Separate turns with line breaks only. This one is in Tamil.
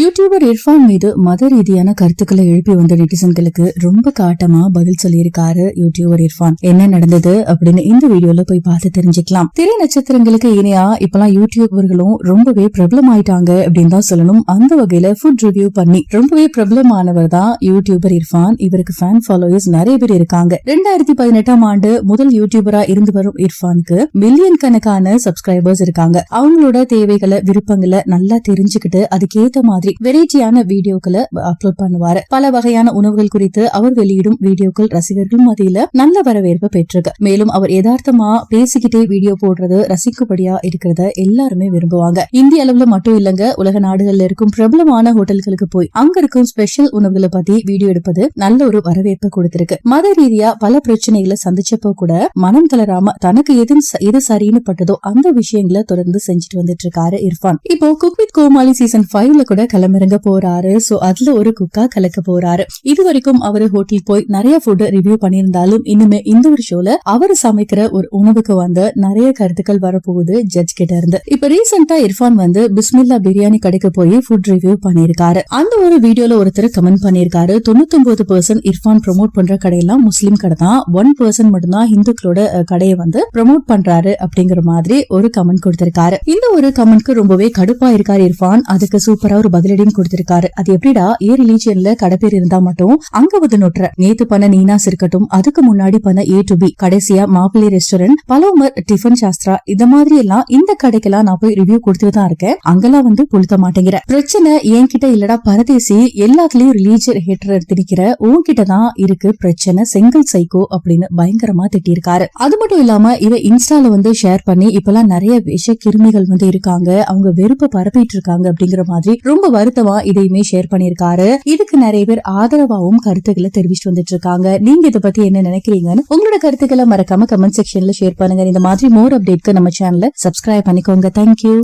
யூடியூபர் இர்ஃபான் மீது மத ரீதியான கருத்துக்களை எழுப்பி வந்த நெட்டிசன்களுக்கு ரொம்ப காட்டமா பதில் சொல்லியிருக்காரு யூடியூபர் இர்ஃபான். என்ன நடந்தது அப்படின்னு இந்த வீடியோல போய் பார்த்து தெரிஞ்சுக்கலாம். திரை நட்சத்திரங்களுக்கு இணையா இப்பெல்லாம் யூடியூபர்களும் ரொம்பவே பிரபலம் ஆயிட்டாங்க அப்படின்னு தான் சொல்லணும். அந்த வகையில ஃபுட் ரிவ்யூ பண்ணி ரொம்பவே பிரபலமானவர் தான் யூடியூபர் இர்ஃபான். இவருக்கு ஃபேன் ஃபாலோயர்ஸ் நிறைய பேர் இருக்காங்க. ரெண்டாயிரத்தி பதினெட்டாம் ஆண்டு முதல் யூடியூபரா இருந்து வரும் இர்ஃபானுக்கு மில்லியன் கணக்கான சப்ஸ்கிரைபர்ஸ் இருக்காங்க. அவங்களோட தேவைகளை விருப்பங்களை நல்லா தெரிஞ்சுக்கிட்டு அதுக்கேத்த மாதிரி வெரைட்டியான வீடியோக்களை அப்லோட் பண்ணுவாரு. பல வகையான உணவுகள் குறித்து அவர் வெளியிடும் வீடியோக்கள் ரசிகர்கள் மத்தியில நல்ல வரவேற்பு பெற்றிருக்கு. மேலும் அவர் யதார்த்தமா பேசிக்கிட்டே வீடியோ போடுறது ரசிக்கும்படியா இருக்கிறத எல்லாருமே விரும்புவாங்க. இந்திய அளவுல மட்டும் இல்லங்க உலக நாடுகள்ல இருக்கும் பிரபலமான ஹோட்டல்களுக்கு போய் அங்க இருக்கும் ஸ்பெஷல் உணவுகளை பத்தி வீடியோ எடுப்பது நல்ல ஒரு வரவேற்பை கொடுத்திருக்கு. மத ரீதியா பல பிரச்சனைகளை சந்திச்சப்போ கூட மனம் தளராம தனக்கு எது எது சரின்னு பட்டதோ அந்த விஷயங்களை தொடர்ந்து செஞ்சுட்டு வந்துட்டு இருக்காரு இர்ஃபான். இப்போ குக் வித் கோமாளி சீசன் ஃபைவ்ல கூட களமிறங்க போறாரு. சோ அதுல ஒரு குக்கா கலக்க போறாரு. இது வரைக்கும் அவரு ஹோட்டல் போய் நிறைய ஃபுட் ரிவ்யூ பண்ணியிருந்தாலும் இனிமே இந்த ஒரு ஷோல அவர் சமைக்கிற ஒரு உணவுக்கு வந்து நிறைய கருத்துக்கள் வரப்போகுது ஜட்ஜ் கிட்ட இருந்து. இப்ப ரீசெண்டா இர்ஃபான் வந்து பிஸ்மில்லா பிரியாணி கடைக்கு போய் ஃபுட் ரிவ்யூ பண்ணிருக்காரு அந்த ஒரு வீடியோல ஒருத்தர் கமெண்ட் பண்ணிருக்காரு தொண்ணூத்தொன்பது பர்சன்ட் இர்ஃபான் ப்ரோமோட் பண்ற கடையெல்லாம் முஸ்லீம் கடை தான். ஒன் பர்சன்ட் மட்டும்தான் ஹிந்துக்களோட கடையை வந்து ப்ரொமோட் பண்றாரு அப்படிங்கிற மாதிரி ஒரு கமெண்ட் கொடுத்திருக்காரு. இந்த ஒரு கமெண்ட்க்கு ரொம்பவே கடுப்பா இருக்காரு இர்ஃபான். அதுக்கு சூப்பரா ஒரு பதிலடியும் கொடுத்திருக்காரு. அது எப்படிடா? ஏ ரிலீஜியன்ல கடைப்பேர் இருந்தா மட்டும் அங்க வந்து நொட்டுற. நேத்து பண்ண நீனாஸ் இருக்கட்டும் அதுக்கு முன்னாடி பண்ண ஏ டு பி கடைசியா மாப்பிள்ளை ரெஸ்டாரண்ட் பலோமர் டிஃபன் சாஸ்திரா இந்த மாதிரி எல்லாம் இந்த கடைக்கெல்லாம் நான் போய் ரிவ்யூ கொடுத்துட்டு தான் இருக்கேன். அங்கெல்லாம் வந்து கொளுத்த மாட்டேங்கிற. பிரச்சனை என்கிட்ட இல்லடா பரதேசி எல்லாத்துலயும் ரிலீஜியன் ஹேட்டர் திணிக்கிற உன்கிட்ட தான் இருக்கு பிரச்சனை செங்கல் சைக்கோ அப்படின்னு பயங்கரமா திட்டிருக்காரு அது மட்டும் இல்லாம இவ இன்ஸ்டால வந்து ஷேர் பண்ணி இப்பெல்லாம் நிறைய விஷ கிருமிகள் வந்து இருக்காங்க அவங்க வெறுப்ப பரப்பிட்டு இருக்காங்க அப்படிங்கிற மாதிரி ரொம்ப வருத்தமா இதையுமே ஷேர் பண்ணிருக்காரு இதுக்கு நிறைய பேர் ஆதரவாவும் கருத்துக்களை தெரிவிச்சுட்டு வந்துட்டு இருக்காங்க நீங்க இதை பத்தி என்ன நினைக்கிறீங்கன்னு உங்களோட கருத்துக்களை மறக்காம கமெண்ட் செக்ஷன்ல ஷேர் பண்ணுங்க. இந்த மாதிரி மோர் அப்டேட்க்கு நம்ம சேனல சப்ஸ்கிரைப் பண்ணிக்கோங்க. தேங்க்யூ